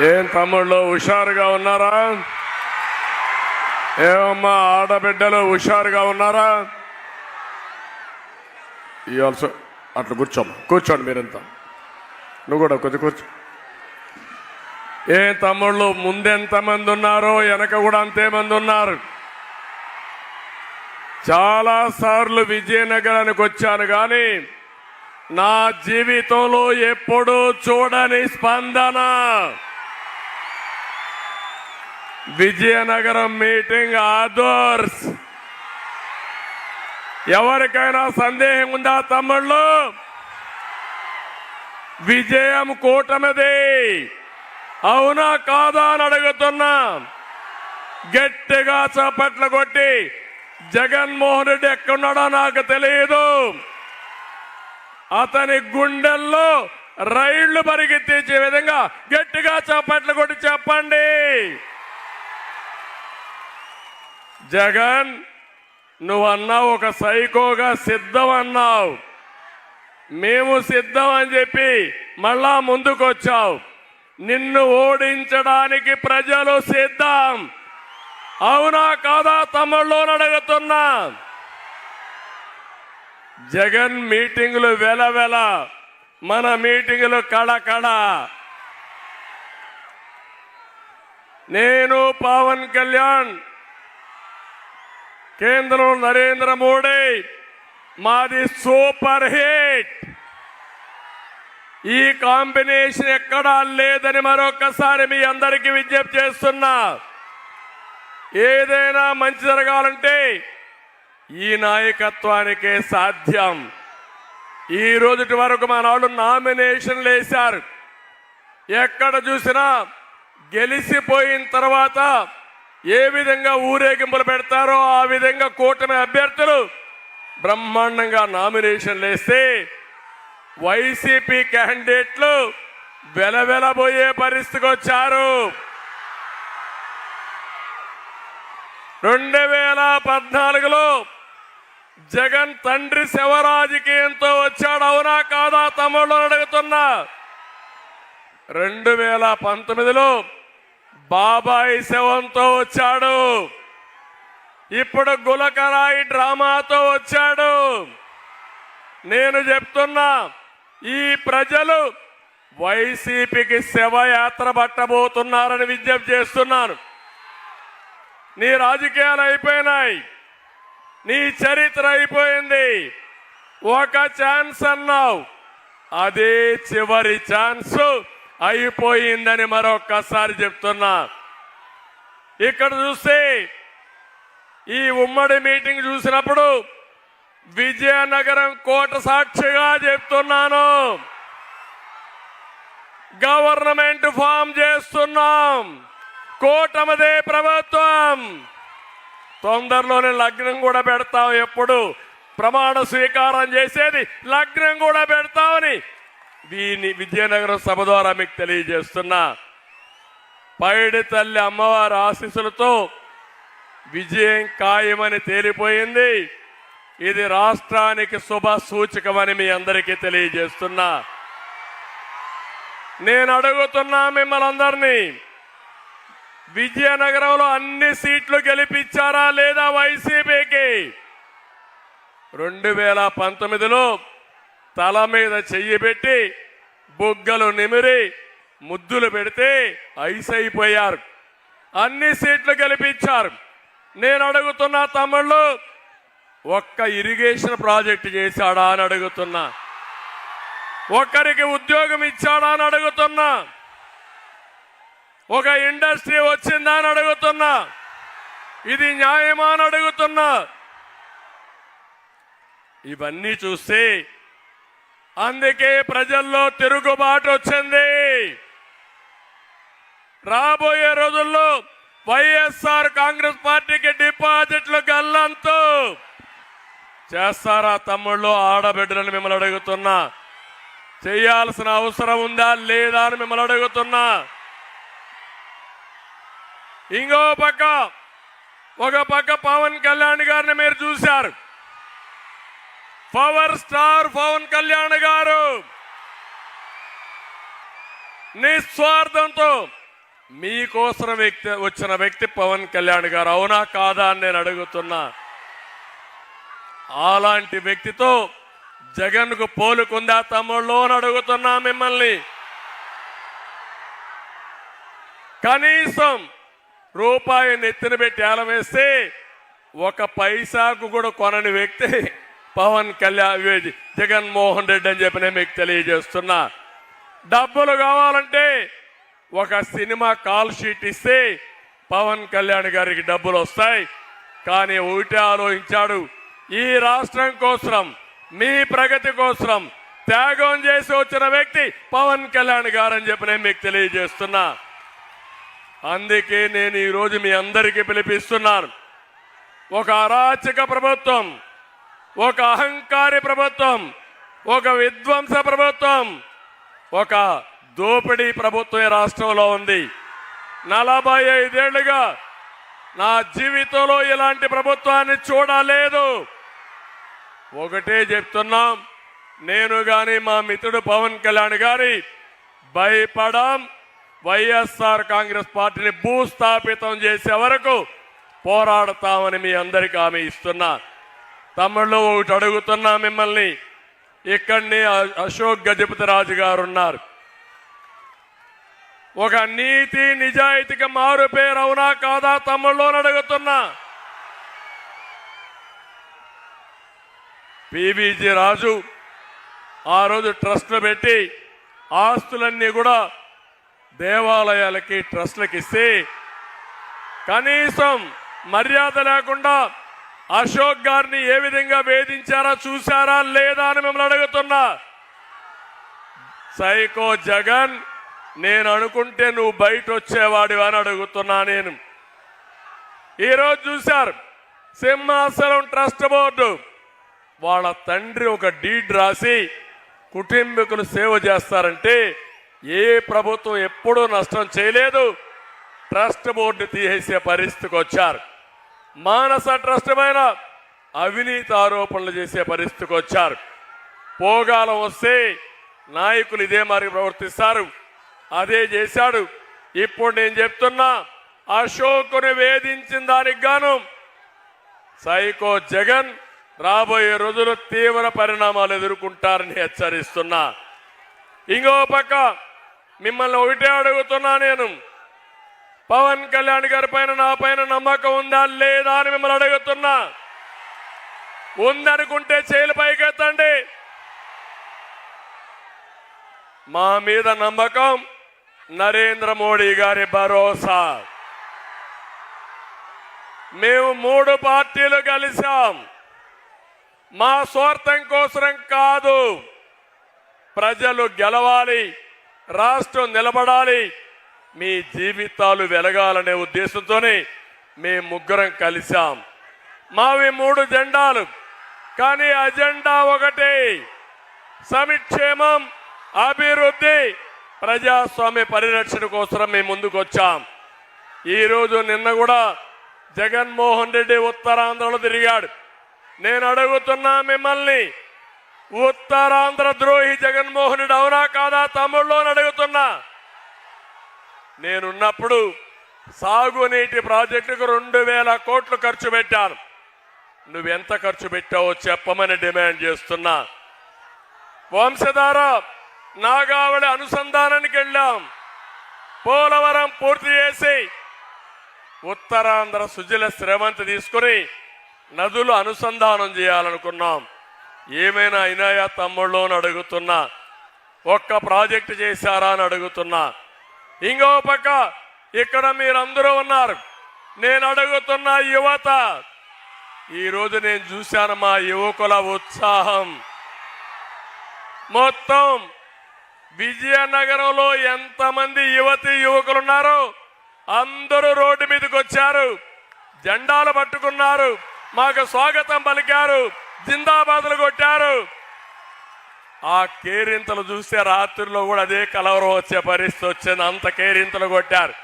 ఏం తమ్ముళ్ళు హుషారుగా ఉన్నారా? ఏమమ్మా ఆడబిడ్డలు హుషారుగా ఉన్నారా? ఆల్సో అట్లా కూర్చోమ్మా కూర్చోండి మీరంతా. నువ్వు కూడా కొద్ది కూర్చో. ఏ తమ్ముళ్ళు ముందెంతమంది ఉన్నారో వెనక కూడా అంతేమంది ఉన్నారు. చాలా సార్లు విజయనగరానికి వచ్చాను కానీ నా జీవితంలో ఎప్పుడూ చూడని స్పందన. విజయనగరం మీటింగ్ ఆదోర్స్. ఎవరికైనా సందేహం ఉందా తమ్ముళ్ళు? విజయం కూటమిది. అవునా కాదా అని అడుగుతున్నా. గట్టిగా చప్పట్లు కొట్టి జగన్మోహన్ రెడ్డి ఎక్కడున్నాడో నాకు తెలియదు. అతని గుండెల్లో రైళ్ళు పరిగెత్తించే విధంగా గట్టిగా చప్పట్లు కొట్టి చెప్పండి. జగన్ నువ్వు అన్నావు ఒక సైకోగా సిద్ధం అన్నావు మేము సిద్ధం అని చెప్పి మళ్ళా ముందుకొచ్చావు. నిన్ను ఓడించడానికి ప్రజలు సిద్ధం. అవునా కాదా తమ్ముళ్ళు అడుగుతున్నా. జగన్ మీటింగులు వెలవెల మన మీటింగులు కడకడ నేను పవన్ కళ్యాణ్ కేంద్రం నరేంద్ర మోడీ. మాది సూపర్ హిట్. ఈ కాంబినేషన్ ఎక్కడా లేదని మరొకసారి మీ అందరికీ విజ్ఞప్తి చేస్తున్నా. ఏదైనా మంచి జరగాలంటే ఈ నాయకత్వానికే సాధ్యం. ఈ రోజుటి వరకు మన వాళ్ళు నామినేషన్లు వేశారు. ఎక్కడ చూసినా గెలిచిపోయిన తర్వాత ఏ విధంగా ఊరేగింపులు పెడతారో ఆ విధంగా కూటమి అభ్యర్థులు బ్రహ్మాండంగా నామినేషన్లు వేస్తే వైసీపీ క్యాండిడేట్లు వెలవెలబోయే పరిస్థితికి వచ్చారు. రెండు వేల పద్నాలుగులో జగన్ తండ్రి శివరాజకీయంతో వచ్చాడు అవునా కాదా తమ్ముళ్ళు అడుగుతున్నా. రెండు వేల పంతొమ్మిదిలో బాబాయి శవంతో వచ్చాడు. ఇప్పుడు గులకరాయి డ్రామాతో వచ్చాడు. నేను చెప్తున్నా ఈ ప్రజలు వైసీపీకి శవయాత్ర పట్టబోతున్నారని విజ్ఞప్తి చేస్తున్నాను. నీ రాజకీయాలు అయిపోయినాయి. నీ చరిత్ర అయిపోయింది. ఒక ఛాన్స్ అన్నావు. అదే చివరి ఛాన్స్. అయిపోయిందని మరొక్కసారి చెప్తున్నా. ఇక్కడ చూస్తే ఈ ఉమ్మడి మీటింగ్ చూసినప్పుడు విజయనగరం కోట సాక్షిగా చెప్తున్నాను. గవర్నమెంట్ ఫామ్ చేస్తున్నాం. కూటమిదే ప్రభుత్వం. తొందరలోనే లగ్నం కూడా పెడతాం ఎప్పుడు. ప్రమాణ స్వీకారం చేసేది లగ్నం కూడా పెడతామని దీని విజయనగరం సభ ద్వారా మీకు తెలియజేస్తున్నా. పైడి తల్లి అమ్మవారి ఆశీస్సులతో విజయం ఖాయమని తేలిపోయింది. ఇది రాష్ట్రానికి శుభ సూచకమని మీ అందరికీ తెలియజేస్తున్నా. నేను అడుగుతున్నా మిమ్మల్ని అందరినీ విజయనగరంలో అన్ని సీట్లు గెలిపించారా లేదా వైసీపీకి? రెండు వేల పంతొమ్మిదిలో తల మీద చెయ్యి పెట్టి బుగ్గలు నిమిరి ముద్దులు పెడితే ఐస్ అయిపోయారు. అన్ని సీట్లు గెలిపించారు. నేను అడుగుతున్నా తమ్ముళ్ళు ఒక్క ఇరిగేషన్ ప్రాజెక్ట్ చేశాడా అని అడుగుతున్నా. ఒక్కరికి ఉద్యోగం ఇచ్చాడా అని అడుగుతున్నా. ఒక ఇండస్ట్రీ వచ్చిందా అని అడుగుతున్నా. ఇది న్యాయమా అని అడుగుతున్నా. ఇవన్నీ చూస్తే అందుకే ప్రజల్లో తిరుగుబాటు వచ్చింది. రాబోయే రోజుల్లో వైఎస్ఆర్ కాంగ్రెస్ పార్టీకి డిపాజిట్లు గల్లంతు. చేస్తారా తమ్ముళ్ళు ఆడబిడ్డలను మిమ్మల్ని అడుగుతున్నా? చేయాల్సిన అవసరం ఉందా లేదా అని మిమ్మల్ని అడుగుతున్నా? ఇంకో పక్క ఒక పక్క పవన్ కళ్యాణ్ గారిని మీరు చూశారు. పవర్ స్టార్ పవన్ కళ్యాణ్ గారు. నిస్వార్థంతో మీకోసం వ్యక్తి వచ్చిన వ్యక్తి పవన్ కళ్యాణ్ గారు. అవునా కాదా అని నేను అడుగుతున్నా. అలాంటి వ్యక్తితో జగన్కు పోలుకుందా తమ్ముళ్ళు అని అడుగుతున్నా మిమ్మల్ని. కనీసం రూపాయి నెత్తిన పెట్టి ఆలమేస్తే ఒక పైసాకు కూడా కొనని వ్యక్తి పవన్ కళ్యాణ్ జగన్మోహన్ రెడ్డి అని చెప్పి నేను మీకు తెలియజేస్తున్నా. డబ్బులు కావాలంటే ఒక సినిమా కాల్ షీట్ ఇస్తే పవన్ కళ్యాణ్ గారికి డబ్బులు వస్తాయి. కానీ ఒకటే ఆలోచించాడు. ఈ రాష్ట్రం కోసం మీ ప్రగతి కోసం త్యాగం చేసి వచ్చిన వ్యక్తి పవన్ కళ్యాణ్ గారని చెప్పి నేను మీకు తెలియజేస్తున్నా. అందుకే నేను ఈరోజు మీ అందరికీ పిలిపిస్తున్నాను. ఒక అరాచక ప్రభుత్వం ఒక అహంకారి ప్రభుత్వం ఒక విధ్వంస ప్రభుత్వం ఒక దోపిడీ ప్రభుత్వం రాష్ట్రంలో ఉంది. నలభై ఐదేళ్ళుగా నా జీవితంలో ఇలాంటి ప్రభుత్వాన్ని చూడలేదు. ఒకటే చెప్తున్నాం నేను కానీ మా మిత్రుడు పవన్ కళ్యాణ్ గారి భయపడం వైఎస్ఆర్ కాంగ్రెస్ పార్టీని భూస్థాపితం చేసే వరకు పోరాడతామని మీ అందరికీ హామీ ఇస్తున్నా. తమ్ముళ్ళు ఒకటి అడుగుతున్నా మిమ్మల్ని. ఇక్కడనే అశోక్ గజపతి రాజు గారు ఉన్నారు ఒక నీతి నిజాయితీకి మారు పేరు అవునా కాదా తమ్ముళ్ళు అడుగుతున్నా. పివిజి రాజు ఆ రోజు ట్రస్ట్లు పెట్టి ఆస్తులన్నీ కూడా దేవాలయాలకి ట్రస్ట్లకి ఇస్తే కనీసం మర్యాద లేకుండా అశోక్ గారిని ఏ విధంగా వేధించారా చూసారా లేదా అని మిమ్మల్ని అడుగుతున్నా. సైకో జగన్ నేను అనుకుంటే నువ్వు బయట వచ్చేవాడి అని అడుగుతున్నా నేను. ఈరోజు చూశారు సింహాసనం ట్రస్ట్ బోర్డు వాళ్ళ తండ్రి ఒక డీడ్ రాసి కుటుంబీకులు సేవ చేస్తారంటే ఏ ప్రభుత్వం ఎప్పుడూ నష్టం చేయలేదు. ట్రస్ట్ బోర్డు తీసేసే పరిస్థితికి వచ్చారు. మానస ట్రస్ట్ పైన అవినీతి ఆరోపణలు చేసే పరిస్థితికి వచ్చారు. పోగాలం వస్తే నాయకులు ఇదే మరి ప్రవర్తిస్తారు. అదే చేశాడు. ఇప్పుడు నేను చెప్తున్నా అశోకుని వేధించిన దానికి గాను సైకో జగన్ రాబోయే రోజులు తీవ్ర పరిణామాలు ఎదుర్కొంటారని హెచ్చరిస్తున్నా. ఇంకో పక్క మిమ్మల్ని ఒకటే అడుగుతున్నా నేను. పవన్ కళ్యాణ్ గారి పైన నా పైన నమ్మకం ఉందా? లేదా అని మిమ్మల్ని అడుగుతున్నా. ఉందనుకుంటే చేయలు పైకెత్తండి. మా మీద నమ్మకం నరేంద్ర మోడీ గారి భరోసా. మేము మూడు పార్టీలు కలిసాం మా స్వార్థం కోసం కాదు. ప్రజలు గెలవాలి రాష్ట్రం నిలబడాలి. మీ జీవితాలు వెలగాలనే ఉద్దేశంతోనే మేము ముగ్గురం కలిశాం. మావి మూడు జెండాలు కానీ అజెండా ఒకటే. సమిక్షేమం అభివృద్ధి ప్రజాస్వామ్య పరిరక్షణ కోసం మేము ముందుకు వచ్చాం ఈరోజు నిన్న కూడా జగన్మోహన్ రెడ్డి ఉత్తరాంధ్రలో తిరిగాడు. నేను అడుగుతున్నా మిమ్మల్ని ఉత్తరాంధ్ర ద్రోహి జగన్మోహన్ రెడ్డి అవునా కాదా తమ్ముళ్ళు అని అడుగుతున్నా నేనున్నప్పుడు సాగునీటి ప్రాజెక్టుకు రెండు వేల కోట్లు ఖర్చు పెట్టాను. నువ్వెంత ఖర్చు పెట్టావో చెప్పమని డిమాండ్ చేస్తున్నా. వంశధార నాగావళి అనుసంధానానికి వెళ్ళాం. పోలవరం పూర్తి చేసి ఉత్తరాంధ్ర సుజల శ్రవంతి తీసుకుని నదులు అనుసంధానం చేయాలనుకున్నాం. ఏమైనా అయినాయా తమ్ముళ్ళు అని అడుగుతున్నా. ఒక్క ప్రాజెక్టు చేశారా అని అడుగుతున్నా. ఇంకో పక్క ఇక్కడ మీరందరూ ఉన్నారు. నేను అడుగుతున్న యువత ఈరోజు నేను చూశాను మా యువకుల ఉత్సాహం. మొత్తం విజయనగరంలో ఎంతమంది యువతి యువకులు ఉన్నారో అందరూ రోడ్డు మీదకి వచ్చారు. జెండాలు పట్టుకున్నారు. మాకు స్వాగతం పలికారు. జిందాబాదులు కొట్టారు. ఆ కేరింతలు చూస్తే రాత్రిలో కూడా అదే కలవరం వచ్చే పరిస్థితి వచ్చింది. అంత కేరింతలు కొట్టారు.